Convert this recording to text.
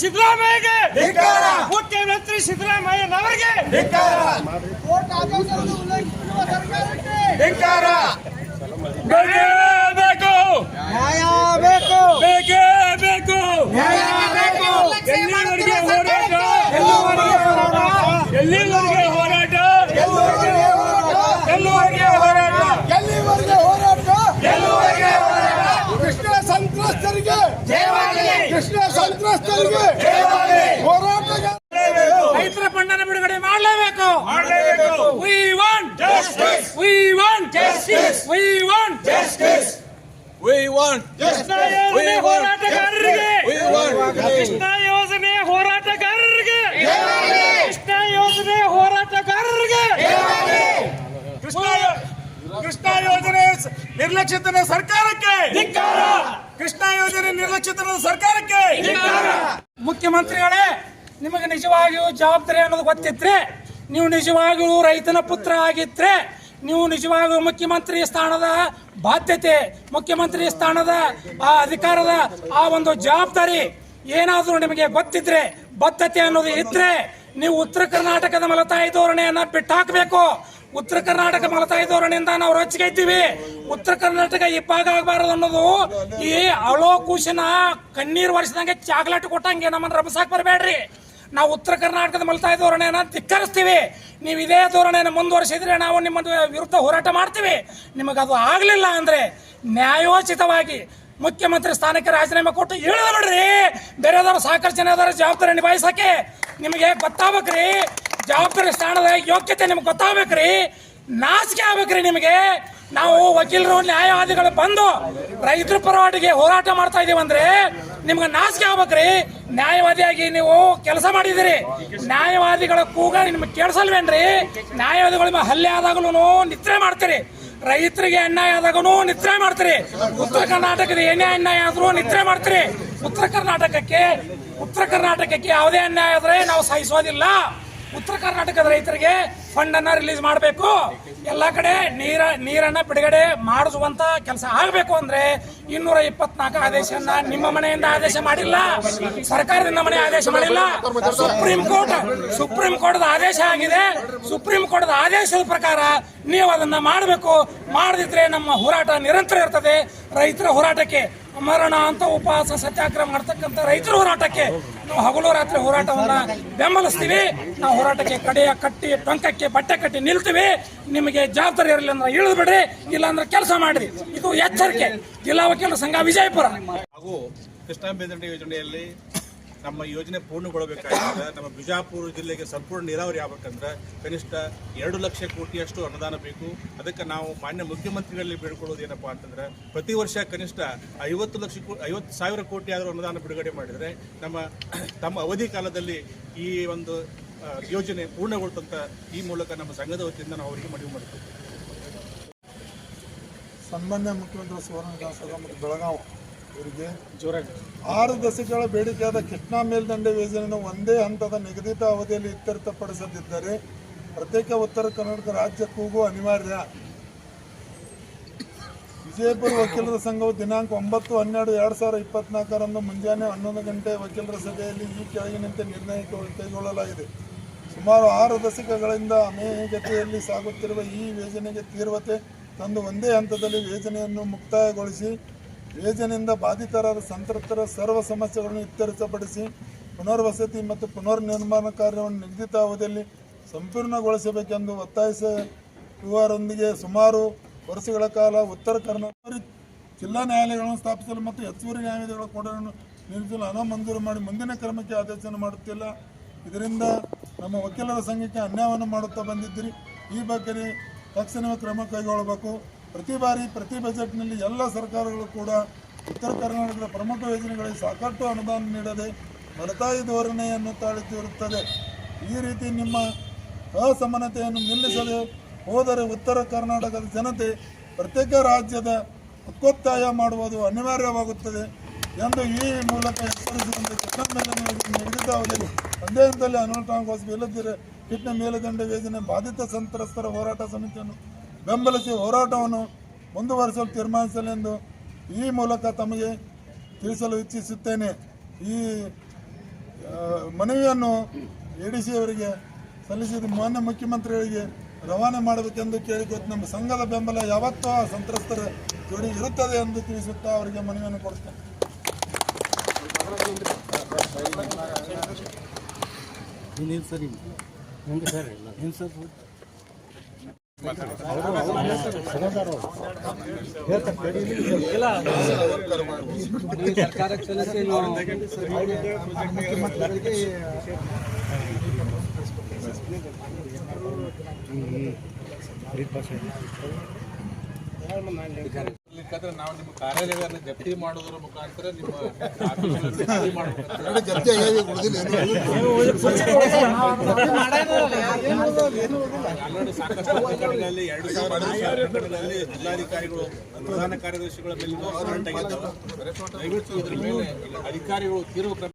ಸಿದ್ದರಾಮಯ್ಯಗೆ! ಮುಖ್ಯಮಂತ್ರಿ ಸಿದ್ದರಾಮಯ್ಯನವರಿಗೆ ಕೋರ್ಟ್ ಆದೇಶವನ್ನು ಉಲ್ಲಂಘಿಸಿರುವ ಸರ್ಕಾರಕ್ಕೆ ಧಿಕ್ಕಾರ ಬೇಕೇ ಬೇಕು ನ್ಯಾಯ ಬೇಕು ಬೇಕೇ ಬೇಕು ನ್ಯಾಯ ಬೇಕು ಎಲ್ಲಿವರೆಗೆ ಹೋರಾಟ ಎಲ್ಲಿವರೆಗೆ ಹೋರಾಟ? ಎಲ್ಲಿವರೆಗೆ ಹೋರಾಟ ಎಲ್ಲಿವರೆಗೆ ಹೋರಾಟ ಎಲ್ಲಿವರೆಗೆ ಹೋರಾಟ ಗೆಲ್ಲುವರೆಗೆ ಹೋರಾಟ ಕೃಷ್ಣ ಸಂತ್ರಸ್ತರಿಗೆ ಜಯವಾಗಲಿ ಕೃಷ್ಣ ಸಂತ್ರಸ್ತರಿಗೆ ಜಯವಾಗಲಿ ಹೋರಾಟಗಾರ. ರೈತರ ಫಂಡನ ಬಿಡುಗಡೆ ಮಾಡಲೇಬೇಕು. ಮಾಡಲೇಬೇಕು. We want Justice. We want Justice. We want justice We want Krishna ಯೋಜನೆ ಹೋರಾಟಗಾರರಿಗೆ. ಕೃಷ್ಣ ಯೋಜನೆ ಹೋರಾಟಗಾರರಿಗೆ. ಕೃಷ್ಣ ಯೋಜನೆ ಹೋರಾಟಗಾರರಿಗೆ. ಕೃಷ್ಣ ಕೃಷ್ಣ ಯೋಜನೆ ನಿರ್ಲಕ್ಷಿತನ ಸರ್ಕಾರಕ್ಕೆ. ಕೃಷ್ಣ ಯೋಜನೆ ನಿರ್ಲಕ್ಷಿತ ಸರ್ಕಾರಕ್ಕೆ. ಮುಖ್ಯಮಂತ್ರಿಗಳೇ, ನಿಮಗೆ ನಿಜವಾಗಿಯೂ ಜವಾಬ್ದಾರಿ ಅನ್ನೋದು ಗೊತ್ತಿದ್ರೆ, ನೀವು ನಿಜವಾಗಿಯೂ ರೈತನ ಪುತ್ರ ಆಗಿದ್ರೆ, ನೀವು ನಿಜವಾಗಿಯೂ ಮುಖ್ಯಮಂತ್ರಿ ಸ್ಥಾನದ ಬಾಧ್ಯತೆ, ಮುಖ್ಯಮಂತ್ರಿ ಸ್ಥಾನದ ಆ ಅಧಿಕಾರದ ಆ ಒಂದು ಜವಾಬ್ದಾರಿ ಏನಾದರೂ ನಿಮಗೆ ಗೊತ್ತಿದ್ರೆ, ಬದ್ಧತೆ ಅನ್ನೋದು ಇದ್ರೆ, ನೀವು ಉತ್ತರ ಕರ್ನಾಟಕದ ಮಲತಾಯಿ ಧೋರಣೆಯನ್ನ ಬಿಟ್ಟಾಕಬೇಕು. ಉತ್ತರ ಕರ್ನಾಟಕ ಮಲತಾಯಿ ಧೋರಣೆಯಿಂದ ನಾವು ರೊಚ್ಚಿಗೈತೀವಿ ಉತ್ತರ ಕರ್ನಾಟಕ ಇಬ್ಬಾಗ ಆಗಬಾರದು ಅನ್ನೋದು ಈ ಅಳೋ ಕೂಶನ ಕಣ್ಣೀರು ವರ್ಷದಂಗೆ ಚಾಕ್ಲೇಟ್ ಕೊಟ್ಟಂಗೆ ನಮ್ಮನ್ನು ರಮಸಾಕ್ ಬರಬೇಡ್ರಿ. ನಾವು ಉತ್ತರ ಕರ್ನಾಟಕದ ಮಲತಾಯಿ ಧೋರಣೆಯನ್ನು ಧಿಕ್ಕರಿಸ್ತೀವಿ. ನೀವು ಇದೇ ಧೋರಣೆಯನ್ನು ಮುಂದುವರಿಸಿದ್ರೆ ನಾವು ನಿಮ್ಮ ವಿರುದ್ಧ ಹೋರಾಟ ಮಾಡ್ತೀವಿ. ನಿಮಗೆ ಅದು ಆಗಲಿಲ್ಲ ಅಂದ್ರೆ ನ್ಯಾಯೋಚಿತವಾಗಿ ಮುಖ್ಯಮಂತ್ರಿ ಸ್ಥಾನಕ್ಕೆ ರಾಜೀನಾಮೆ ಕೊಟ್ಟು ಇಳಿದ ಬಿಡ್ರಿ. ಬೇರೆದವ್ರು ಸಾಕಷ್ಟು ಜನ ಜವಾಬ್ದಾರಿ ನಿಭಾಯಿಸಕ್ಕೆ. ನಿಮಗೆ ಗೊತ್ತಾಗ್ಬೇಕ್ರಿ. ಜವಾಬ್ದಾರಿ ಸ್ಥಾನದ ಯೋಗ್ಯತೆ ನಿಮ್ಗೆ ಗೊತ್ತಾಗ್ಬೇಕ್ರಿ. ನಾಚಿಕೆ ಆಗ್ಬೇಕ್ರಿ ನಿಮಗೆ. ನಾವು ವಕೀಲರು ನ್ಯಾಯವಾದಿಗಳು ಬಂದು ರೈತರ ಪರವಾಗಿ ಹೋರಾಟ ಮಾಡ್ತಾ ಇದೀವಿ ಅಂದ್ರೆ ನಿಮ್ಗೆ ನಾಚಿಕೆ ಆಗ್ಬೇಕ್ರಿ. ನ್ಯಾಯವಾದಿಯಾಗಿ ನೀವು ಕೆಲಸ ಮಾಡಿದಿರಿ ನ್ಯಾಯವಾದಿಗಳ ಕೂಗ ನಿಮ್ಗೆ ಕೇಳಿಸಲ್ವೇನ್ರಿ? ನ್ಯಾಯವಾದಿಗಳ ಹಲ್ಲೆ ಆದಾಗಲೂ ನಿದ್ರೆ ಮಾಡ್ತೀರಿ. ರೈತರಿಗೆ ಅನ್ಯಾಯ ಆದಾಗೂ ನಿದ್ರೆ ಮಾಡ್ತೀರಿ. ಉತ್ತರ ಕರ್ನಾಟಕದ ಏನೇ ಅನ್ಯಾಯ ಆದ್ರೂ ನಿದ್ರೆ ಮಾಡ್ತೀರಿ. ಉತ್ತರ ಕರ್ನಾಟಕಕ್ಕೆ ಉತ್ತರ ಕರ್ನಾಟಕಕ್ಕೆ ಯಾವುದೇ ಅನ್ಯಾಯ ಆದ್ರೆ ನಾವು ಸಹಿಸೋದಿಲ್ಲ ಉತ್ತರ ಕರ್ನಾಟಕದ ರೈತರಿಗೆ ಫಂಡ್ ಅನ್ನ ರಿಲೀಸ್ ಮಾಡಬೇಕು. ಎಲ್ಲ ಕಡೆ ನೀರ, ನೀರನ್ನ ಬಿಡುಗಡೆ ಮಾಡಿಸುವಂತ ಕೆಲಸ ಆಗಬೇಕು ಅಂದ್ರೆ ಇನ್ನೂರ ಇಪ್ಪತ್ನಾಲ್ಕು ಆದೇಶ ನಿಮ್ಮ ಮನೆಯಿಂದ ಆದೇಶ ಮಾಡಿಲ್ಲ, ಸರ್ಕಾರದಿಂದ ಮನೆ ಆದೇಶ ಮಾಡಿಲ್ಲ. ಸುಪ್ರೀಂ ಕೋರ್ಟ್ ಸುಪ್ರೀಂ ಕೋರ್ಟ್ ಆದೇಶ ಆಗಿದೆ. ಸುಪ್ರೀಂ ಕೋರ್ಟ್ ಆದೇಶದ ಪ್ರಕಾರ ನೀವು ಅದನ್ನ ಮಾಡಬೇಕು. ಮಾಡದಿದ್ರೆ ನಮ್ಮ ಹೋರಾಟ ನಿರಂತರ ಇರ್ತದೆ. ರೈತರ ಹೋರಾಟಕ್ಕೆ ಮರಣ ಅಂತ ಉಪವಾಸ ಸತ್ಯಾಗ್ರಹ ಮಾಡ್ತಕ್ಕಂಥ ರೈತರ ಹೋರಾಟಕ್ಕೆ. ನಾವು ಹಗಲು ರಾತ್ರಿ ಹೋರಾಟವನ್ನು ಬೆಂಬಲಿಸ್ತೀವಿ. ನಾವು ಹೋರಾಟಕ್ಕೆ ಕಡೆಯ ಕಟ್ಟಿ ಟೊಂಕಕ್ಕೆ ಬಟ್ಟೆ ಕಟ್ಟಿ ನಿಲ್ತೀವಿ. ನಿಮಗೆ ಜವಾಬ್ದಾರಿ ಇರಲಿಲ್ಲ ಅಂದ್ರೆ ಇಳಿದು ಬಿಡ್ರಿ ಇಲ್ಲಾಂದ್ರೆ ಕೆಲಸ ಮಾಡ್ರಿ. ಇದು ಎಚ್ಚರಿಕೆ. ಜಿಲ್ಲಾ ವಕೀಲರ ಸಂಘ ವಿಜಯಪುರ. ಹಾಗೂ ಕೃಷ್ಣಾ ಯೋಜನೆಯಲ್ಲಿ ನಮ್ಮ ಯೋಜನೆ ಪೂರ್ಣಗೊಳ್ಳಬೇಕಾಗಿದೆ ನಮ್ಮ ಬಿಜಾಪುರ ಜಿಲ್ಲೆಗೆ ಸಂಪೂರ್ಣ ನೀರಾವರಿ ಆಗ್ಬೇಕಂದ್ರೆ ಕನಿಷ್ಠ ಎರಡು ಲಕ್ಷ ಕೋಟಿಯಷ್ಟು ಅನುದಾನ ಬೇಕು. ಅದಕ್ಕೆ ನಾವು ಮಾನ್ಯ ಮುಖ್ಯಮಂತ್ರಿಗಳಲ್ಲಿ ಬೇಡ್ಕೊಳ್ಳೋದು ಏನಪ್ಪ ಅಂತಂದ್ರೆ ಪ್ರತಿ ವರ್ಷ ಕನಿಷ್ಠ ಐವತ್ತು ಲಕ್ಷ ಕೋ ಐವತ್ತು ಸಾವಿರ ಕೋಟಿ ಆದರೂ ಅನುದಾನ ಬಿಡುಗಡೆ ಮಾಡಿದರೆ ನಮ್ಮ ತಮ್ಮ ಅವಧಿ ಕಾಲದಲ್ಲಿ ಈ ಒಂದು ಯೋಜನೆ ಪೂರ್ಣಗೊಳ್ತಂತ ಈ ಮೂಲಕ ನಮ್ಮ ಸಂಘದ ವತಿಯಿಂದ ನಾವು ಅವರಿಗೆ ಮನವಿ ಮಾಡ್ತೀವಿ. ಸಂಬಂಧ ಮುಖ್ಯಮಂತ್ರಿ ಸುವರ್ಣ ಮತ್ತು ಬೆಳಗಾವಿ. ಇವರಿಗೆ ಆರು ದಶಕಗಳ ಬೇಡಿಕೆಯಾದ ಕೃಷ್ಣಾ ಮೇಲ್ದಂಡೆ ಯೋಜನೆಯನ್ನು ಒಂದೇ ಹಂತದ ನಿಗದಿತ ಅವಧಿಯಲ್ಲಿ ಇತ್ಯರ್ಥಪಡಿಸದಿದ್ದರೆ ಪ್ರತ್ಯೇಕ ಉತ್ತರ ಕರ್ನಾಟಕ ರಾಜ್ಯ ಕೂಗು ಅನಿವಾರ್ಯ. ವಿಜಯಪುರ ವಕೀಲರ ಸಂಘವು ದಿನಾಂಕ ಒಂಬತ್ತು ಹನ್ನೆರಡು ಎರಡು ಸಾವಿರದ ಇಪ್ಪತ್ನಾಲ್ಕರಂದು ಮುಂಜಾನೆ ಹನ್ನೊಂದು ಗಂಟೆ ವಕೀಲರ ಸಭೆಯಲ್ಲಿ ಈ ಕೆಳಗಿನಂತೆ ನಿರ್ಣಯ ಕೈಗೊಳ್ಳಲಾಗಿದೆ. ಸುಮಾರು ಆರು ದಶಕಗಳಿಂದ ಅಮೇಗತಿಯಲ್ಲಿ ಸಾಗುತ್ತಿರುವ ಈ ಯೋಜನೆಗೆ ತೀವ್ರತೆ ತಂದು ಒಂದೇ ಹಂತದಲ್ಲಿ ಯೋಜನೆಯನ್ನು ಮುಕ್ತಾಯಗೊಳಿಸಿ ಯೋಜನೆಯಿಂದ ಬಾಧಿತರಾದ ಸಂತ್ರಸ್ತರ ಸರ್ವ ಸಮಸ್ಯೆಗಳನ್ನು ಇತ್ಯರ್ಥಪಡಿಸಿ ಪುನರ್ವಸತಿ ಮತ್ತು ಪುನರ್ ನಿರ್ಮಾಣ ಕಾರ್ಯವನ್ನು ನಿಗದಿತ ಅವಧಿಯಲ್ಲಿ ಸಂಪೂರ್ಣಗೊಳಿಸಬೇಕೆಂದು ಒತ್ತಾಯಿಸುವರೊಂದಿಗೆ ಸುಮಾರು ವರ್ಷಗಳ ಕಾಲ ಉತ್ತರ ಕರ್ನಾಟಕ ಜಿಲ್ಲಾ ನ್ಯಾಯಾಲಯಗಳನ್ನು ಸ್ಥಾಪಿಸಲು ಮತ್ತು ಹೆಚ್ಚುವರಿ ನ್ಯಾಯಾಲಯಗಳ ಕೊಡಗಳನ್ನು ನಿರ್ಮಿಸಲು ಹಣ ಮಂಜೂರು ಮಾಡಿ ಮುಂದಿನ ಕ್ರಮಕ್ಕೆ ಆದೇಶ ಮಾಡುತ್ತಿಲ್ಲ. ಇದರಿಂದ ನಮ್ಮ ವಕೀಲರ ಸಂಘಕ್ಕೆ ಅನ್ಯಾಯವನ್ನು ಮಾಡುತ್ತಾ ಬಂದಿದ್ದೀರಿ. ಈ ಬಗ್ಗೆ ತಕ್ಷಣವೇ ಕ್ರಮ ಕೈಗೊಳ್ಳಬೇಕು. ಪ್ರತಿ ಬಾರಿ, ಪ್ರತಿ ಬಜೆಟ್ನಲ್ಲಿ ಎಲ್ಲ ಸರ್ಕಾರಗಳು ಕೂಡ ಉತ್ತರ ಕರ್ನಾಟಕದ ಪ್ರಮುಖ ಯೋಜನೆಗಳಿಗೆ ಸಾಕಷ್ಟು ಅನುದಾನ ನೀಡದೆ ಮಲತಾಯಿ ಧೋರಣೆಯನ್ನು ತಾಳುತ್ತಿರುತ್ತದೆ ಈ ರೀತಿ ನಿಮ್ಮ ಅಸಮಾನತೆಯನ್ನು ನಿಲ್ಲಿಸದೆ ಹೋದರೆ ಉತ್ತರ ಕರ್ನಾಟಕದ ಜನತೆ ಪ್ರತ್ಯೇಕ ರಾಜ್ಯದ ಹಕ್ಕೊತ್ತಾಯ ಮಾಡುವುದು ಅನಿವಾರ್ಯವಾಗುತ್ತದೆ ಎಂದು ಈ ಮೂಲಕ ಎಚ್ಚರಿಸಿದಂತೆ ಕೃಷ್ಣ ಮೇಲ್ದಂಡೆ ನಿಗದಿತ ಅವಧಿಯಲ್ಲಿ ಒಂದೇ ಹಂತದಲ್ಲಿ ಅನುಷ್ಠಾನಗೊಳಿಸಿ ಇಲ್ಲದಿದ್ದರೆ ಕಿಟ್ನ ಮೇಲುದಂಡ ಯೋಜನೆ ಬಾಧಿತ ಸಂತ್ರಸ್ತರ ಹೋರಾಟ ಸಮಿತಿಯನ್ನು ಬೆಂಬಲಿಸಿ ಹೋರಾಟವನ್ನು ಮುಂದುವರಿಸಲು ತೀರ್ಮಾನಿಸಲೆಂದು ಈ ಮೂಲಕ ತಮಗೆ ತಿಳಿಸಲು ಇಚ್ಛಿಸುತ್ತೇನೆ. ಈ ಮನವಿಯನ್ನು ಎ ಡಿ ಸಿ ಅವರಿಗೆ ಸಲ್ಲಿಸಿದ ಮಾನ್ಯ ಮುಖ್ಯಮಂತ್ರಿಗಳಿಗೆ ರವಾನೆ ಮಾಡಬೇಕೆಂದು ಕೇಳಿಕೊಟ್ಟು ನಮ್ಮ ಸಂಘದ ಬೆಂಬಲ ಯಾವತ್ತೂ ಆ ಸಂತ್ರಸ್ತರ ಜೋಡಿ ಇರುತ್ತದೆ ಎಂದು ತಿಳಿಸುತ್ತಾ ಅವರಿಗೆ ಮನವಿಯನ್ನು ಕೊಡ್ತೇನೆ ನಾವು ನಿಮ್ಮ ಕಾರ್ಯಾಲಯವನ್ನು ಜಪ್ತಿ ಮಾಡೋದ್ರ ಮುಖಾಂತರ ನಿಮ್ಮ ಆಫೀಸನ್ನು ಜಪ್ತಿ ಎರಡು ಜಿಲ್ಲಾಧಿಕಾರಿಗಳು ಪ್ರಧಾನ ಕಾರ್ಯದರ್ಶಿಗಳ ಮೇಲೆ ಅಧಿಕಾರಿಗಳು ತೀರ್ವ